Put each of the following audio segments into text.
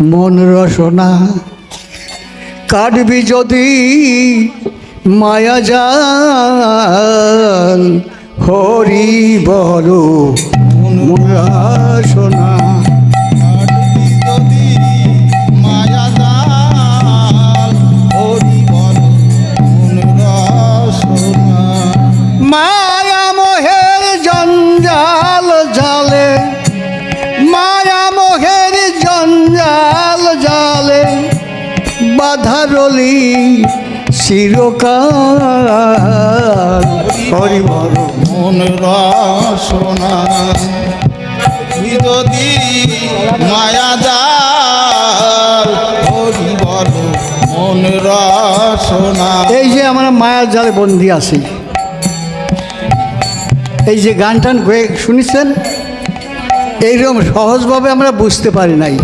মন রসনা কাটবি যদি মায়া যান হরি বল মন রসনা। বাধারলি চিরকাল হরি বল। মন রসনা যদি মায়া জাল হরি মন রসনা এই যে আমরা মায়ার জালে বন্দি আছি। এই যে গান টান হয়ে শুনেছেন? এইরকম সহজভাবে আমরা বুঝতে পারি নাই।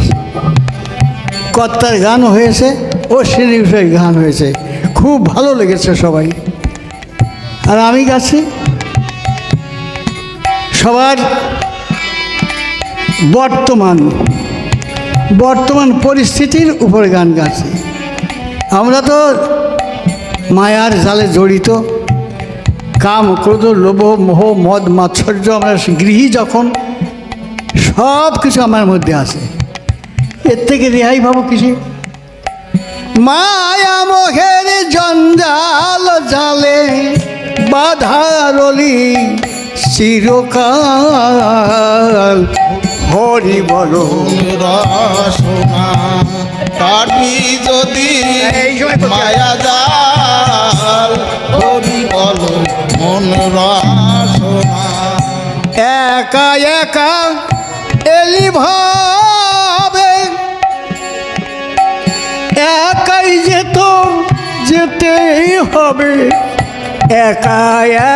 কর্তার গান হয়েছে। ও শ্রীনিবাসের গান হয়েছে। খুব ভালো লেগেছে সবাই। আর আমি গাছি। সবার বর্তমান বর্তমান পরিস্থিতির উপরে গান গাছি। আমরা তো মায়ার জালে জড়িত। কাম, ক্রোধ, লোভ, মোহ, মদ, মাৎসর্য, আমরা গৃহী যখন সব কিছু আমার মধ্যে আছে। এর থেকে রেহাই ভাবো কিছু মায়া মোহের জঞ্জাল জালে বাধারলি চিরকাল। হরি বলো। রসনা কাটবি যদি। মায়া জাল হরি বল মন রসনা একা একা এলি ভাবে তোর যেতেই হবে। একা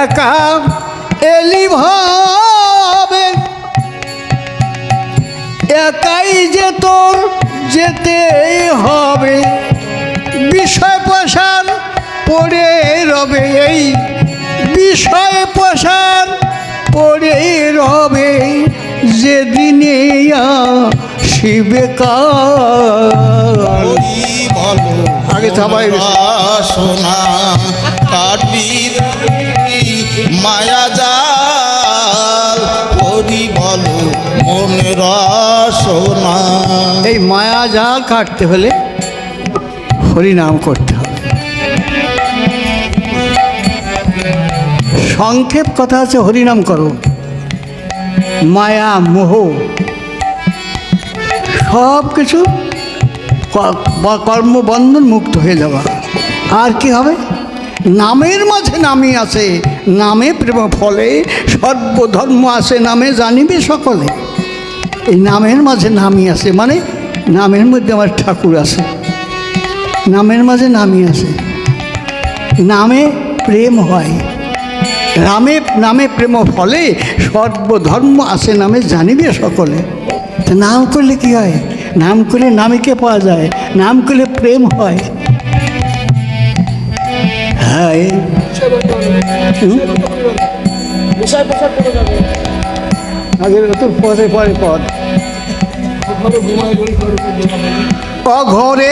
একা এলি ভাবে। একাই যে তোর যেতেই হবে। বিষয় প্রসার পড়ে রবে এই। বিষয় প্রসার পড়ে রবে যেদিনে শিবে বল আগে থামাই রে। রসনা কাটবি মায়া জাল হরি বল মন রসনা এই মায়া জাল কাটতে হলে হরিনাম করতে হবে। সংক্ষেপ কথা আছে হরিনাম করো। মায়া মোহ সব কিছু কর্মবন্ধন মুক্ত হয়ে যাওয়া। আর কি হবে? নামের মাঝে নামই আছে নামে প্রেম ফলে, সর্বধর্ম আছে নামে জানিবে সকলে। এই নামের মাঝে নামই আছে মানে নামের মধ্যে আমার ঠাকুর আছে নামের মাঝে নামই আছে নামে প্রেম হয়। রামে নামে প্রেম ফলে সর্বধর্ম আছে নামে জানিবে সকলে। নাম করলে কি হয়? নাম করলে নামীকে পাওয়া যায় নাম করলে প্রেম হয়। হ্যাঁ? আগের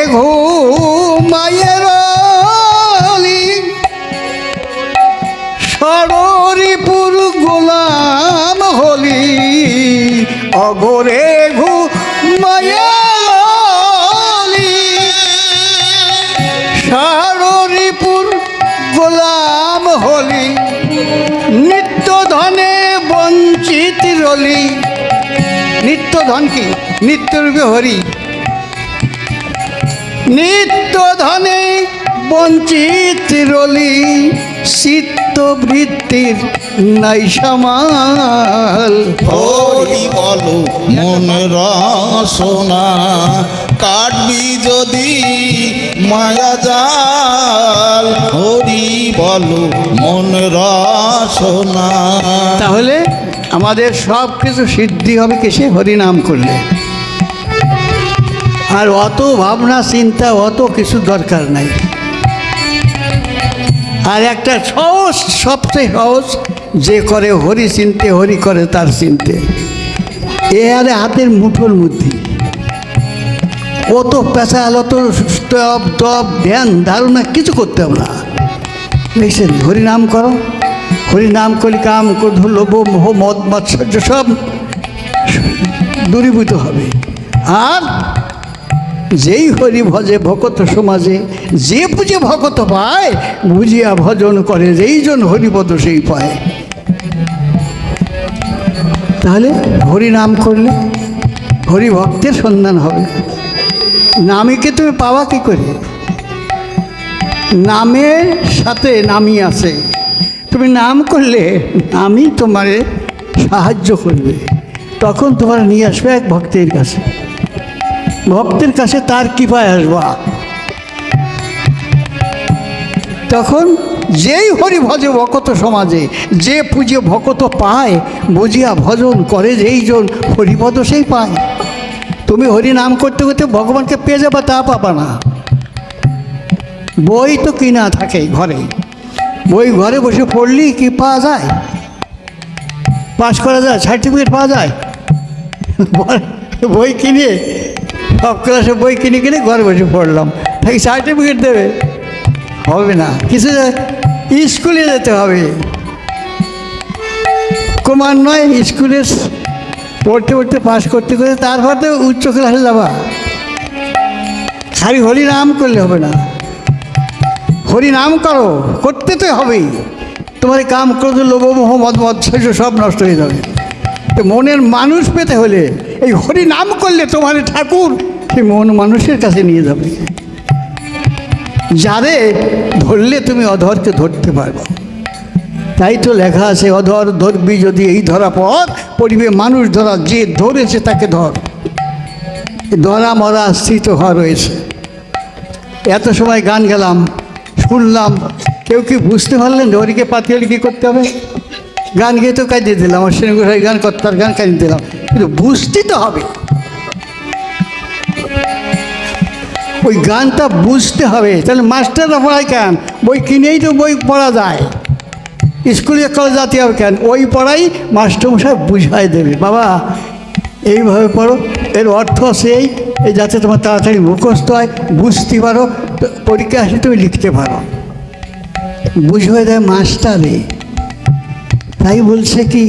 ঘুমাইয়ের অলি, সররিপুর গোলাম হলি। অঘরে ঘুমাইয়ালি রলি নিত্য ধন কি? নিত্যরূপে হরি নিত্য ধনে বঞ্চিত রলি চিত্ত বৃত্তির নাই সামাল হরি বল মন রসনা কাটবি যদি মায়া জাল। হরি বল মন রসনা তাহলে আমাদের সব কিছু সিদ্ধি হবে কিসে হরিনাম করলে। আর অত ভাবনা, চিন্তা, অত কিছু দরকার নাই। আর একটা সহজ, সবচেয়ে সহজ, যে করে হরি চিনতে, হরি করে তার চিনতে। এ আরে হাতের মুঠোর মধ্যে। অত পেঁচা আলত টপ টপ ধ্যান, ধারণা, কিছু করতে হবে না। দেখছেন হরিনাম করো। হরিনাম করি কাম ক্রোধ লোভ মোহ মদ মাৎসর্য সব দূরীভূত হবে। আর যেই হরি ভজে ভকত সমাজে, যে বুঝে ভকত পায়, বুঝিয়া ভজন করে যেই জন হরিপদ সেই পায়। তাহলে হরি নাম করলে হরি ভক্তের সন্ধান হবে। নামীকে তুমি পাওয়া কি করে? নামের সাথে নামই আছে। তুমি নাম করলে আমি তোমারে সাহায্য করবে। তখন তোমার নিয়ে আসবে এক ভক্তের কাছে। ভক্তের কাছে তার কৃপায় আসবা। তখন যেই হরি ভজে ভকত সমাজে, যে পুজো ভকত পায়, বুঝিয়া ভজন করে, যেই জন হরিপদ সেই পায়। তুমি হরি নাম করতে করতে ভগবানকে পেয়ে যাবা, তা পাবা না। বই তো কিনা থাকে ঘরে। বই ঘরে বসে পড়লি কি পাওয়া যায়? পাস করা যায়? সার্টিফিকেট পাওয়া যায়? বই কিনে, সব ক্লাসে বই কিনে কিনে ঘরে বসে পড়লাম। তাই সার্টিফিকেট দেবে? হবে না। কিছু স্কুলে যেতে হবে। ক্রমান্বয়ে স্কুলে পড়তে পড়তে পাশ করতে করতে তারপর তো উচ্চ ক্লাসে যাবা। খালি হরি নাম করলে হবে না। হরি নাম করো, করতে তো হবেই। তোমার কাম ক্রোধ লোভ, মোহ, মদ শস্য সব নষ্ট হয়ে যাবে। তো মনের মানুষ পেতে হলে এই হরি নাম করলে তোমার ঠাকুর সেই মন মানুষের কাছে নিয়ে যাবে? যারে ধরলে তুমি অধরকে ধরতে পারবে। তাই তো লেখা আছে, অধর ধরবি যদি এই ধরা পথ পড়িবে মানুষ ধরা, যে ধরেছে তাকে ধর। ধরা, মরা স্থিত হওয়া রয়েছে। এত সময় গান গেলাম শুনলাম, কেউ কি বুঝতে পারলেন হরিকে পাতিয়ে কী করতে হবে? গান গেয়ে তো কাজিয়ে দিলাম অশ্বিনী গোসাই গান কর্তার গান কাজিয়ে দিলাম, কিন্তু বুঝতে তো হবে। ওই গানটা বুঝতে হবে, তাহলে মাস্টাররা পড়ায় কেন? বই কিনেই তো বই পড়া যায়। স্কুলে কলেজ জাতি হবে কেন? ওই পড়াই মাস্টারমশাই বুঝাই দেবে। বাবা, এইভাবে পড়ো, এর অর্থ সেই, এই যাতে তোমার তাড়াতাড়ি মুখস্থ হয়, বুঝতে পারো পরীক্ষা আসলে তুমি লিখতে পারো। বুঝিয়ে দেয় মাস্টারে তাই বলছে কি,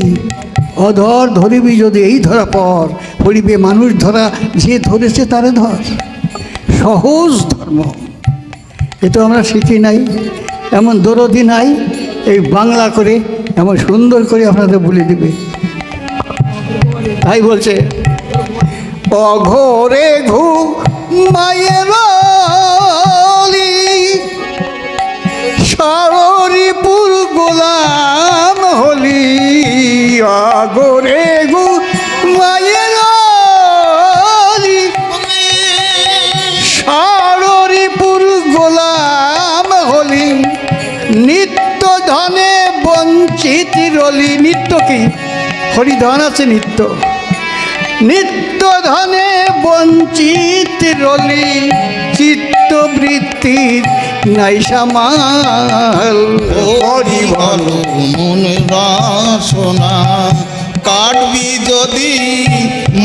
অধর ধরিবি যদি এই ধরা পর হরিবে মানুষ ধরা, যে ধরেছে তারে ধর। সহজ ধর্ম। এ তো আমরা শিখি নাই, এমন দরদি নাই, এই বাংলা করে, এমন সুন্দর করে আপনাদের বলে দিবে। তাই বলছে, অঘরে ঘু মায়ের গোলাম হলি অঘরে ঘু মায়ের সররিপুর গোলাম হলি নিত্য ধনে বঞ্চিত রলি। নিত্য কি? হরিধন আছে নিত্য। নিত্য ধনে বঞ্চিত রলি। চিত্তবৃত্তির নাই সামাল। হরি বলো মন রসনা কাটবি যদি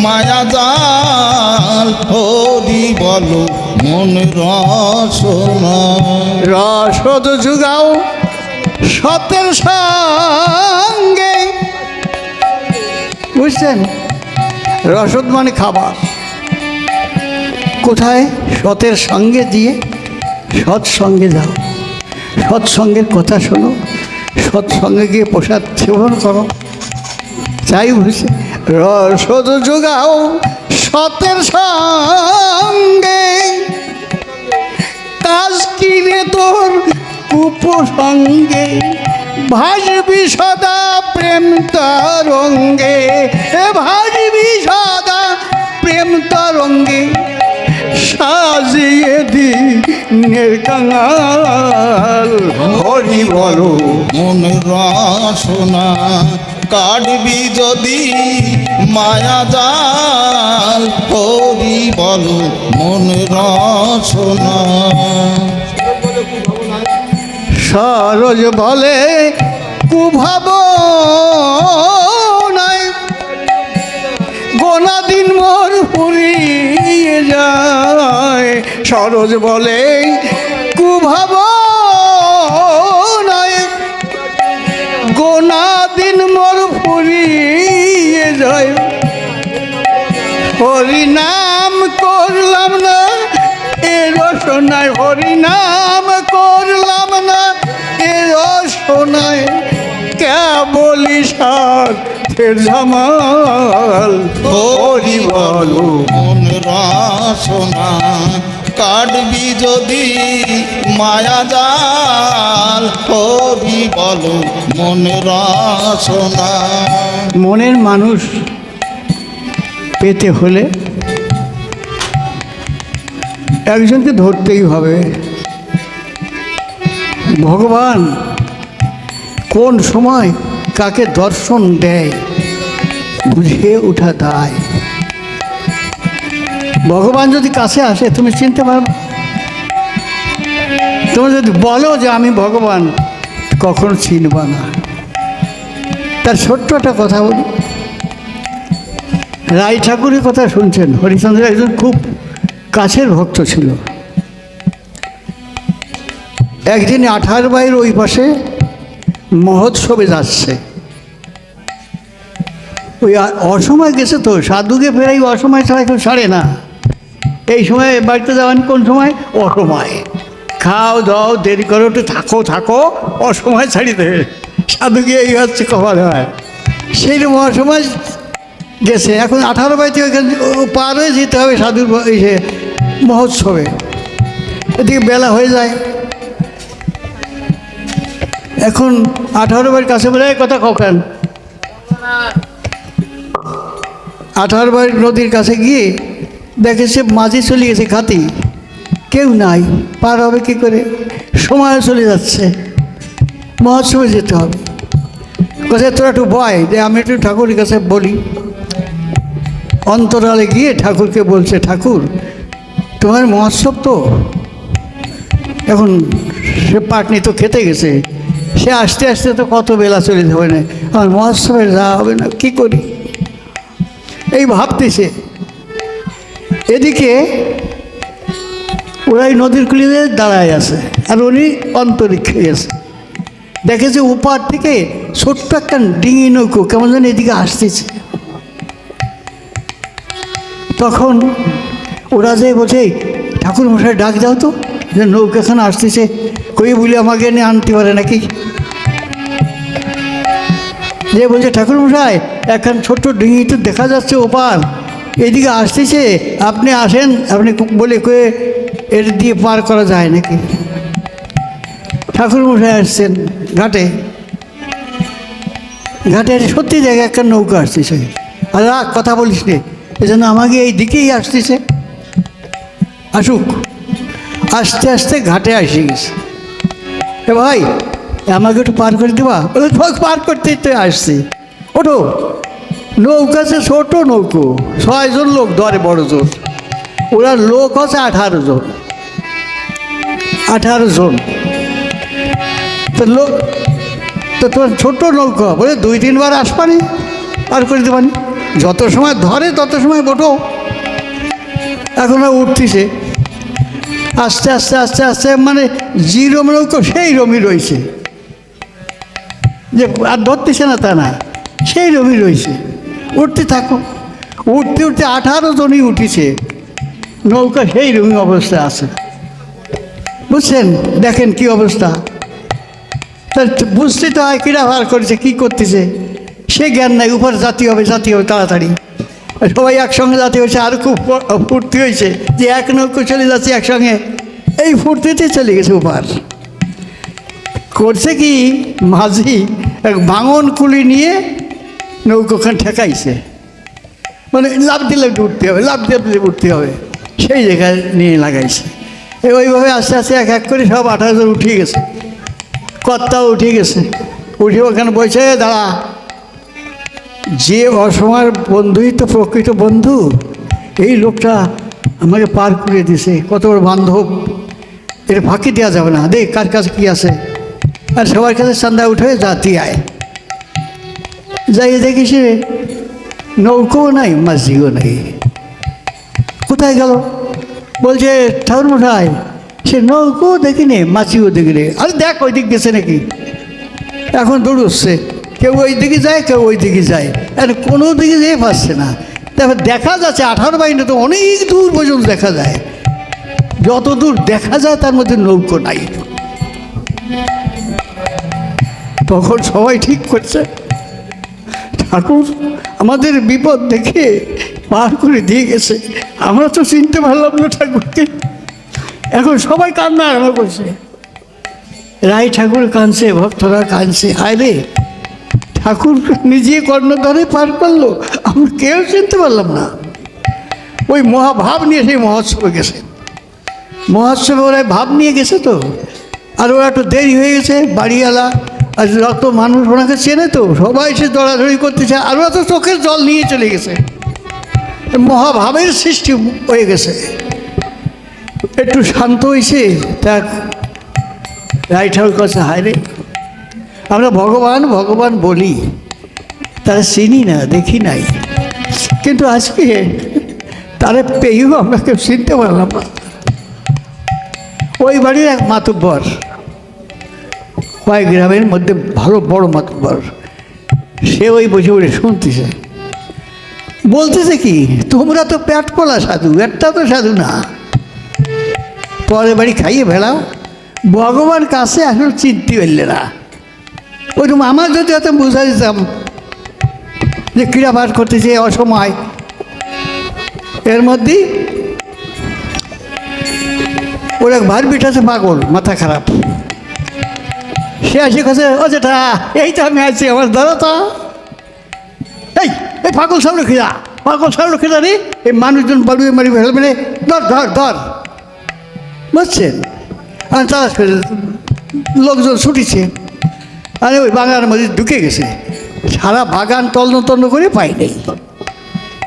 মায়া জাল। হরি বলো মন রসনা। রসদ যুগাও সতের সঙ্গে। বুঝছেন? রসদ মানে খাবার। কোথায়? সতের সঙ্গে দিয়ে সৎসঙ্গে যাও। সৎসঙ্গের কথা শোনো। সৎসঙ্গে গিয়ে প্রসাদ সেবন করো। চাই বুঝছে রসদ যোগাও সতের সঙ্গে। কাজ কিনে তোর কুপসঙ্গে ভাসবি সদা প্রেম তরঙ্গে ভাসবি সদা প্রেম তরঙ্গে। সাজিয়ে দি কাঙাল। হরি বলো মন রসনা কাটবি যদি মায়া জাল। হরি বলো মন রসনা। সরোজ বলে কুভাব নাই গোনা দিন মোর ফুরিয়ে যায়। সরোজ বলে, কুভাব গোনা দিন মোর ফুরিয়ে যায়। হরি নাম করলাম না, এ রসনায় হরি নাম করলাম না, এ রসনায় কে বলি সার ফের ঝামাল হরি বলো মন রাসনা। কাটবি যদি মায়া জাল হরি বলো মন রসনা। মনের মানুষ পেতে হলে একজনকে ধরতেই হবে। ভগবান কোন সময় কাকে দর্শন দেয়? বুঝে উঠা দায় ভগবান যদি কাছে আসে, তুমি চিনতে পারবে। তুমি যদি বলো যে আমি ভগবান, কখনো চিনবা না। তার ছোট্ট একটা কথা বলি। রায় ঠাকুরের কথা শুনছেন? হরিচন্দ্র একজন খুব কাছের ভক্ত ছিল। একদিন আঠার বাইর ওই পাশে মহোৎসবে যাচ্ছে। ওই অসময় গেছে তো, সাধুকে ফেরাই অসময় ছাড়া কেউ ছাড়ে না। এই সময় বাড়িতে যাবেন কোন সময়? অসময়। খাও, দাও, দেরি করো, একটু থাকো থাকো, অসময় ছাড়িতে। সাধুকে এই হচ্ছে কপাল হয়। সেই রকম অসময় গেছে। এখন আঠারো বাইতে ওইখানে পার হয়ে যেতে হবে সাধুর যে মহোৎসবে। এদিকে বেলা হয়ে যায়। এখন আঠারো বাড়ির কাছে বলে, "এই কথা কখন আঠারো বাড়ির নদীর কাছে গিয়ে দেখে সে মাঝে চলে গেছে খাতি। কেউ নাই, পার হবে কি করে? সময় চলে যাচ্ছে। মহোৎসবে যেতে হবে। কোথায় তোরা একটু বয় যে আমি একটু ঠাকুরের কাছে বলি। অন্তরালে গিয়ে ঠাকুরকে বলছে, ঠাকুর, তোমার মহোৎসব তো? এখন সে পাটনি তো খেতে গেছে। সে আস্তে আস্তে তো কত বেলা চলে যাবে না? আমার মহোৎসবে যাওয়া হবে না, কি করি? এই ভাবতেছে। এদিকে ওরাই নদীর কুলিতে দাঁড়ায় আছে আর উনি অন্তরিক্ষে গেছে দেখেছে উপার থেকে ছোট্ট একটা ডিঙি নৌকো কেমন যেন এদিকে আসতেছে। তখন ওরা যে বলছে ঠাকুর মশাই ডাক দাও তো, যে নৌকাখানা আসতেছে, কই বলে আমাকে নিয়ে আনতে পারে নাকি? যে বলছে ঠাকুর মশাই এখন ছোট্ট ডিঙি তো দেখা যাচ্ছে ওপার। এদিকে আসতেছে, আপনি আসেন, আপনি বলে কয়ে এর দিয়ে পার করা যায় নাকি? ঠাকুর মশাই আসছেন ঘাটে। ঘাটে সত্যি জায়গায় একটা নৌকা আসতেছে। আর কথা বলিস নে। এজন্য আমাকে এই দিকেই আসতেছে। আসুক। আস্তে আস্তে ঘাটে আসে গেছে। এ ভাই আমাকে একটু পার করে দেবা? "থাক, পার করতেই তো আসছি। ওঠো। নৌকা আছে ছোট নৌকো। ছয়জন লোক ধরে বড় জন। ওরা লোক হচ্ছে আঠারো জন। আঠারো জন। তো লোক তো তোমার ছোট্ট নৌকা বলে দুই তিনবার আসবানি পার করে দেবানি। যত সময় ধরে তত সময় বটো এখন উঠতিছে। আস্তে আস্তে আস্তে আস্তে মানে জিরো নৌকো সেই রমি রয়েছে। যে আর ধরতেছে না তা না, সেই রমি রয়েছে। উঠতে থাকো। উঠতে উঠতে আঠারো জনই উঠেছে। নৌকা সেই রমি অবস্থা আছে। বুঝছেন? দেখেন কি অবস্থা। তার বুঝতে তো হয় কিরা ভার করেছে, কী করতেছে। সে জ্ঞান নাই, উপর জাতি হবে জাতি হবে, তাড়াতাড়ি। সবাই একসঙ্গে জাতি হয়েছে, আর খুব ফুর্তি হয়েছে যে এক নৌকো চলে যাচ্ছে একসঙ্গে। এই ফুর্তিতে চলে গেছে উপার। করছে কি? মাঝি এক ভাঙন কুলি নিয়ে নৌকোখান ঠেকাইছে। মানে লাভ দিলে উঠতে হবে লাভ দিলে উঠতে হবে। সেই জায়গায় নিয়ে লাগাইছে। ওইভাবে আস্তে আস্তে এক এক করে সব আঠারো জন উঠিয়ে গেছে। কর্তাও উঠে গেছে। উঠে ওখানে বসে দাঁড়া, যে অসময়ের বন্ধুই তো প্রকৃত বন্ধু। এই লোকটা আমাকে পার করে দিছে কত বড় বান্ধব। এর ফাঁকি দেওয়া যাবে না। দেখ, কার কাছে কী আছে? আর সবার কাছে চান্দা উঠে জাতি আয়। যাই দেখি সে নৌকোও নাই, মাঝিও নাই। কোথায় গেল? বলছে ঠাকুর মশাই সে নৌকো দেখিনি মাছিও দেখিনি। আরে দেখ ওই দিক গেছে নাকি? এখন দৌড়চ্ছে। কেউ ওই দিকে যায়, কেউ ওই দিকে যায়। আর কোনো দিকে যেয়ে পাচ্ছে না। তারপর দেখা যাচ্ছে, আঠারো বাইনে তো অনেক দূর পর্যন্ত দেখা যায়। যত দূর দেখা যায়, তার মধ্যে নৌকো নাই। তখন সবাই ঠিক করছে। ঠাকুর আমাদের বিপদ দেখে পার করে দিয়ে গেছে। আমরা তো চিনতে পারলাম না ঠাকুরকে। এখন সবাই কান্না আরম্ভ করছে। রায় ঠাকুর কাঁদছে, ভক্তরা কাঁদছে। হায় রে, ঠাকুর নিজে কর্ণধারে পার করল। আমরা কেউ চিনতে পারলাম না। ওই মহাভাব নিয়ে সেই মহোৎসবে গেছে। মহোৎসবে ওরা ভাব নিয়ে গেছে তো। আর ওরা একটু দেরি হয়ে গেছে, বাড়িওয়ালা আর যত মানুষ ওনাকে চেনে তো, সবাই সে দৌড়াদৌড়ি করতেছে, আর ওরা তো চোখের জল নিয়ে চলে গেছে। মহাভাবের সৃষ্টি হয়ে গেছে। একটু শান্ত হয়েছে তা রাই ঠাকুর কাছে হায় রে। আমরা ভগবান ভগবান বলি। তারা চিনি না, দেখি নাই। কিন্তু আজকে তারা পেয়েও আমরা কেউ চিনতে পারলাম না। ওই বাড়ির এক মাতব্বর। কয়েক গ্রামের মধ্যে ভালো বড় মাতব্বর সে ওই বসে বসে শুনতেছে। বলতেছে কি, তোমরা তো পেট পোলা সাধু, একটা তো সাধু না। পরের বাড়ি খাইয়ে ফেলাও। ভগবান কাছে আসলে চিনতে পারলে না। ওইরকম আমার যদি এত বুঝা দিতাম যে ক্রীড়া পাঠ করতেছে অসময়। এর মধ্যেই ওর ভার বিঠাছে পাগল, মাথা খারাপ। সে আসে কাছে ও যেটা এই তো আমি আছি আমার ধরো তো। এই এই পাগল সামনে খিদা, পাগল সামনে খিদা রে। এই মানুষজন বাড়ুয়ে মারি ফেলবে মানে ধর ধর ধর। বুঝছেন? আর তারা লোকজন ছুটিছে। আরে ওই বাগানের মধ্যে ঢুকে গেছে। সারা বাগান তন্ন তন্ন করে পাই নেই।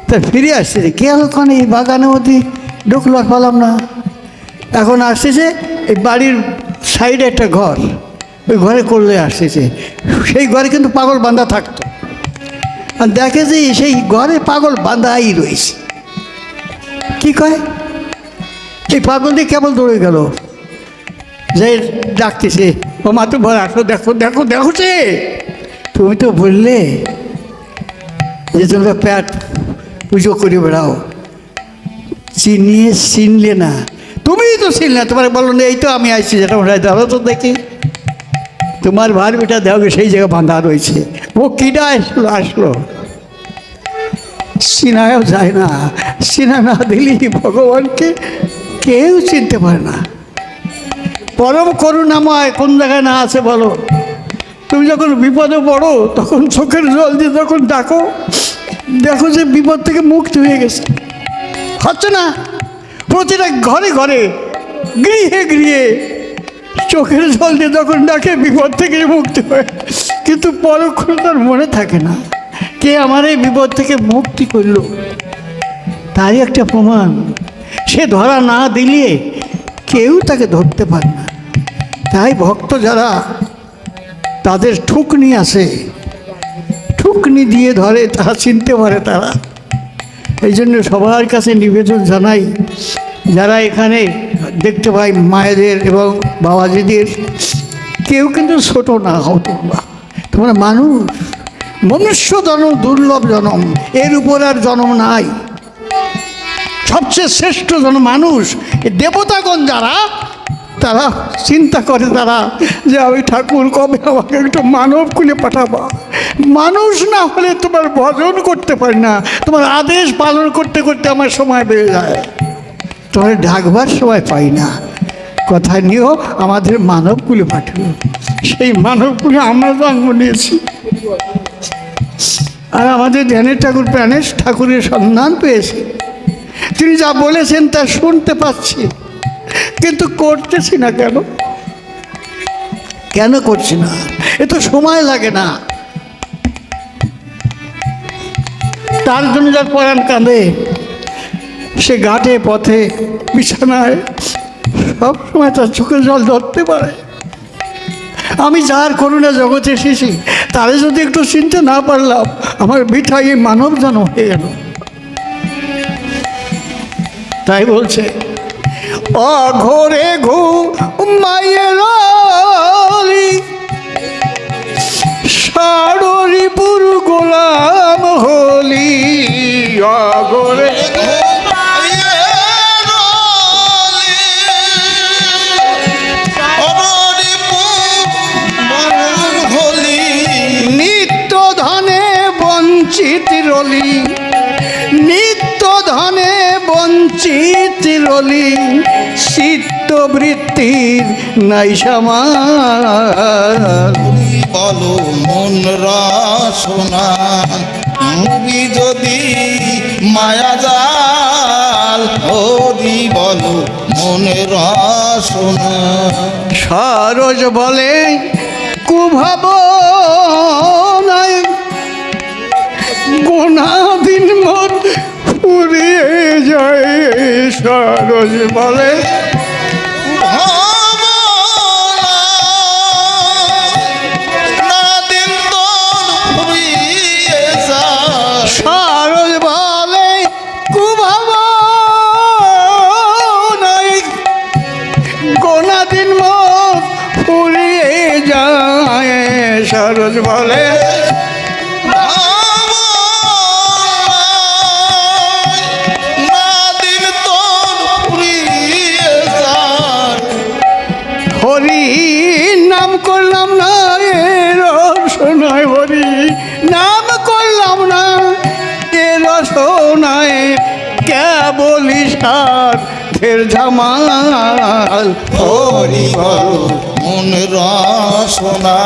তা ফিরে আসছে রে কে ওখানে এই বাগানের মধ্যে? ঢুকলো আর পালাম না। এখন আসতেছে এই বাড়ির সাইডে একটা ঘর। ওই ঘরে করলে আসতেছে সেই ঘরে কিন্তু পাগল বান্ধা থাকতো। আর দেখে যে সেই ঘরে পাগল বাঁধাই রয়েছে। কি কয়? এই পাগল দিয়ে কেবল দৌড়ে গেল। যে ডাকতেছে, ও মা তো বল, আসো, দেখো দেখো দেখো সে। তুমি তো বললে যে তোমরা প্যাট পুজো করে বেড়াও। চিনিয়ে চিনলে না। তুমিই তো চিনলে তোমার বলো না এই তো আমি আসছি যেটা ধরো তো দেখি। তোমার ভার বেটা দেওয়া সেই জায়গায় বাঁধা রয়েছে। ও কিনা আসলো আসলো। সিনায়ও যায় না। সিনা না দিলেই ভগবানকে কেউ চিনতে পারে না। পরম করুণাময়, কোন জায়গায় না আছে বলো? তুমি যখন বিপদে পড়ো, তখন চোখের জল দিয়ে যখন ডাকো, দেখো যে বিপদ থেকে মুক্তি হয়ে গেছে। হচ্ছে না? প্রতিটা ঘরে ঘরে গৃহে গৃহে চোখের জল দিয়ে যখন ডাকে, বিপদ থেকে মুক্তি হয়। কিন্তু পরক্ষণ তার মনে থাকে না কে আমার এই বিপদ থেকে মুক্তি করল। তারই একটা প্রমাণ। সে ধরা না দিলে কেউ তাকে ধরতে পারে না। তাই ভক্ত যারা তাদের ঠুকনি আসে ঠুকনি দিয়ে ধরে, তারা চিনতে পারে তারা। এই জন্য সবার কাছে নিবেদন জানাই যারা এখানে দেখতে পাই মায়েদের এবং বাবা বাবাজিদের, কেউ কিন্তু ছোট না হও তোমরা তোমরা মানুষ, মনুষ্য জনম, দুর্লভ জনম, এর উপর আর জনম নাই। সবচেয়ে শ্রেষ্ঠ জন মানুষ দেবতাগণ যারা, তারা চিন্তা করে তারা যে আমি ঠাকুর কবে আমাকে একটু মানব খুলে পাঠাবা। মানুষ না হলে তোমার ভজন করতে পারি না, তোমার আদেশ পালন করতে করতে আমার সময় বেড়ে যায়। তোমার ডাকবার সময় পাই না। কথা নিয়েও আমাদের মানবকুলে পাঠাবো সেই মানবকুলে আমরা জন্ম নিয়েছি। আর আমাদের ধ্যানের ঠাকুর প্রাণেশ ঠাকুরের সন্ধান পেয়েছে। তিনি যা বলেছেন তা শুনতে পাচ্ছি। কিন্তু করতেছি না কেন? কেন করছি না? এ তো সময় লাগে না। তার জন্য যার পরাণ কাঁদে। সে ঘাটে, পথে, বিছানায়, সব সময় তার চোখে জল ধরতে পারে। আমি যার করুণা জগতে এসেছি, তারে যদি একটু চিনতে না পারলাম, আমার বিঠাই এই মানব জন্ম হয়ে গেল। তাই বলছে, অঘরে ঘু মায়ের সাড়রিপুর গোলাম হলি, অঘরে রলি চিত্তবৃত্তির নাই সমান বলো মন রসনা মুবি যদি মায়া জাল হরি বলো মন রসনা। সরোজ বলে কুভাব নাই। গোনাদিন মোর ফুরিয়ে যায়। সরোজ বলে। সার ফের ঝামাল। হরি বল মন রসনা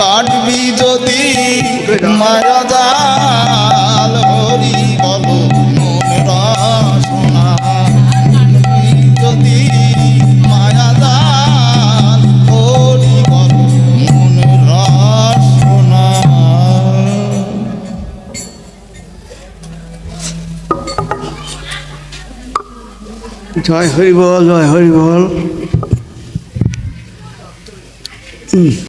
কাটবি যদি মারা জাল জয় হরি বল জয় হরি